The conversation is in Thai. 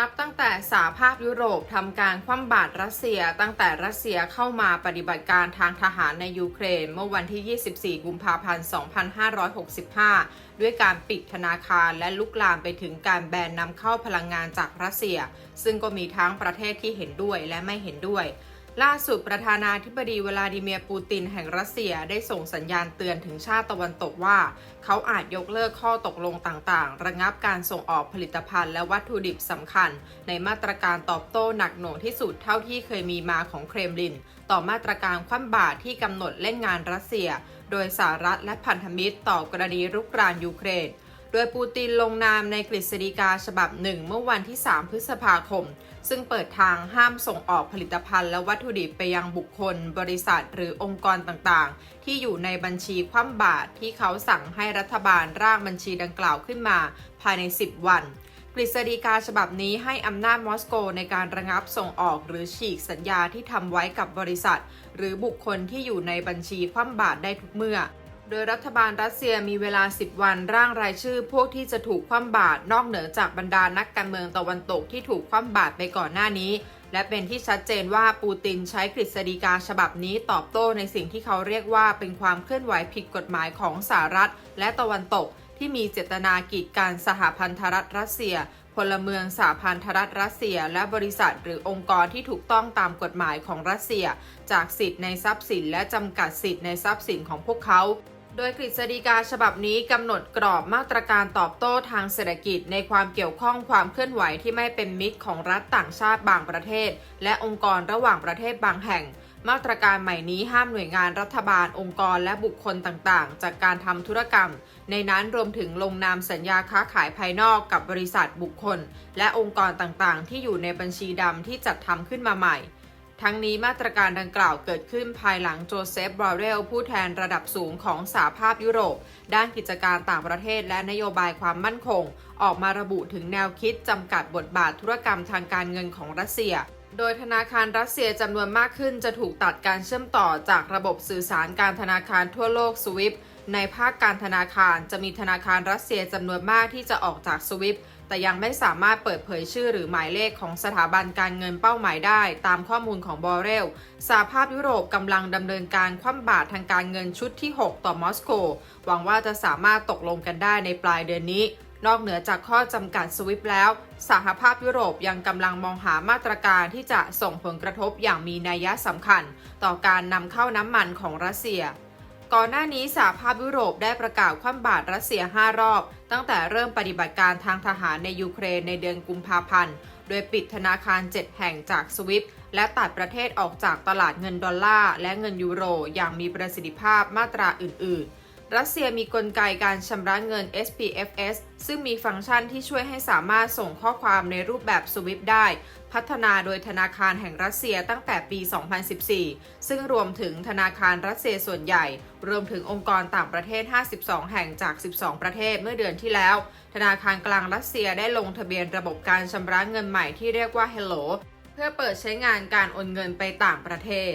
นับตั้งแต่สหภาพยุโรปทำการคว่ำบาตรรัสเซีย ตั้งแต่รัสเซียเข้ามาปฏิบัติการทางทหารในยูเครน เมื่อวันที่ 24 กุมภาพันธ์ 2565 ด้วยการปิดธนาคารและลุกลามไปถึงการแบนนำเข้าพลังงานจากรัสเซีย ซึ่งก็มีทั้งประเทศที่เห็นด้วยและไม่เห็นด้วย ล่าสุดประธานาธิบดีเวลาดิเมียร์ปูตินแห่งรัสเซียได้ส่งสัญญาณเตือนถึงชาติตะวันตกว่า เขาอาจยกเลิกข้อตกลงต่างๆ ระงับการส่งออกผลิตภัณฑ์และวัตถุดิบสำคัญ ในมาตรการตอบโต้หนักหน่วงที่สุดเท่าที่เคยมีมาของเครมลิน ต่อมาตรการคว่ำบาตรที่กำหนดเล่นงานรัสเซีย โดยสหรัฐและพันธมิตรต่อกรณีรุกรานยูเครน ดยปูตินลงนามในกฤษฎีกาฉบับหนึ่งเมื่อวันที่ 3 พฤษภาคม ซึ่งเปิดทางห้ามส่งออกผลิตภัณฑ์และวัตถุดิบไปยังบุคคล บริษัทหรือองค์กรต่างๆ ที่อยู่ในบัญชีคว่ำบาตรที่เขาสั่งให้รัฐบาลร่างบัญชีดังกล่าวขึ้นมาภายใน 10 วันกฤษฎีกาฉบับนี้ให้อำนาจมอสโกในการระงับส่งออกหรือฉีกสัญญาที่ทำไว้กับบริษัท หรือบุคคลที่อยู่ในบัญชีคว่ำบาตรได้ทุกเมื่อ โดยรัฐบาลรัสเซียมีเวลา 10 วันร่างรายชื่อ พวกที่จะถูกคว่ำบาตรนอกเหนือจากบรรดานักการเมืองตะวันตกที่ถูกคว่ำบาตรไปก่อนหน้านี้ และเป็นที่ชัดเจนว่าปูตินใช้กฤษฎีกาฉบับนี้ตอบโต้ในสิ่งที่เขาเรียกว่าเป็นความเคลื่อนไหวผิดกฎหมายของสหรัฐ และตะวันตก ที่มีเจตนากีดกันสหพันธรัฐรัสเซียพลเมืองสหพันธรัฐรัสเซีย และบริษัทหรือองค์กรที่ถูกต้องตามกฎหมายของรัสเซีย จากสิทธิ์ในทรัพย์สินและจำกัดสิทธิ์ในทรัพย์สินของพวกเขา โดยกฤษฎีกาฉบับนี้กำหนดกรอบมาตรการตอบโต้ทางเศรษฐกิจ ในความเกี่ยวข้องความเคลื่อนไหวที่ไม่เป็นมิตรของรัฐต่างชาติบางประเทศ และองค์กรระหว่างประเทศบางแห่ง มาตรการใหม่นี้ห้ามหน่วยงานรัฐบาลองค์กรและบุคคลต่างๆ จากการทำธุรกรรม ในนั้นรวมถึงลงนามสัญญาค้าขายภายนอกกับบริษัทบุคคล และองค์กรต่างๆ ที่อยู่ในบัญชีดำที่จัดทำขึ้นมาใหม่ ทั้งนี้มาตรการดังกล่าวเกิดขึ้นภายหลังโจเซฟบรอเรลผู้แทนระดับสูงของสหภาพยุโรป ด้านกิจการต่างประเทศและนโยบายความมั่นคง ออกมาระบุถึงแนวคิดจำกัดบทบาทธุรกรรมทางการเงินของรัสเซีย โดยธนาคารรัสเซียจำนวนมากขึ้นจะถูกตัดการเชื่อมต่อจากระบบสื่อสารการธนาคารทั่วโลกสวิฟในภาคการธนาคารจะมีธนาคารรัสเซียจำนวนมากที่จะออกจากสวิฟแต่ยังไม่สามารถเปิดเผยชื่อหรือหมายเลขของสถาบันการเงินเป้าหมายได้ ตามข้อมูลของบอเรลสหภาพยุโรปกำลังดำเนินการคว่ำบาตรทางการเงินชุดที่ 6 ต่อมอสโก หวังว่าจะสามารถตกลงกันได้ในปลายเดือนนี้ นอกเหนือจากข้อจำกัดสวิฟแล้ว สหภาพยุโรปยังกำลังมองหามาตรการที่จะส่งผลกระทบอย่างมีนัยสำคัญ ต่อการนำเข้าน้ำมันของรัสเซีย ก่อนหน้านี้สหภาพยุโรปได้ประกาศคว่ำบาตรรัสเซีย 5 รอบ ตั้งแต่เริ่มปฏิบัติการทางทหารในยูเครนในเดือนกุมภาพันธ์ โดยปิดธนาคาร 7 แห่งจากสวิฟและตัดประเทศออกจากตลาดเงินดอลลาร์และเงินยูโรอย่างมีประสิทธิภาพมาตราอื่น ๆ รัสเซียมีกลไกการชำระเงิน SPFS ซึ่งมีฟังก์ชันที่ช่วยให้สามารถส่งข้อความในรูปแบบ SWIFT ได้ พัฒนาโดยธนาคารแห่งรัสเซียตั้งแต่ปี 2014 ซึ่งรวมถึงธนาคารรัสเซียส่วนใหญ่ รวมถึงองค์กรต่างประเทศ 52 แห่งจาก 12 ประเทศเมื่อเดือนที่แล้ว ธนาคารกลางรัสเซียได้ลงทะเบียนระบบการชำระเงินใหม่ที่เรียกว่า Hello เพื่อเปิดใช้งานการโอนเงินไปต่างประเทศ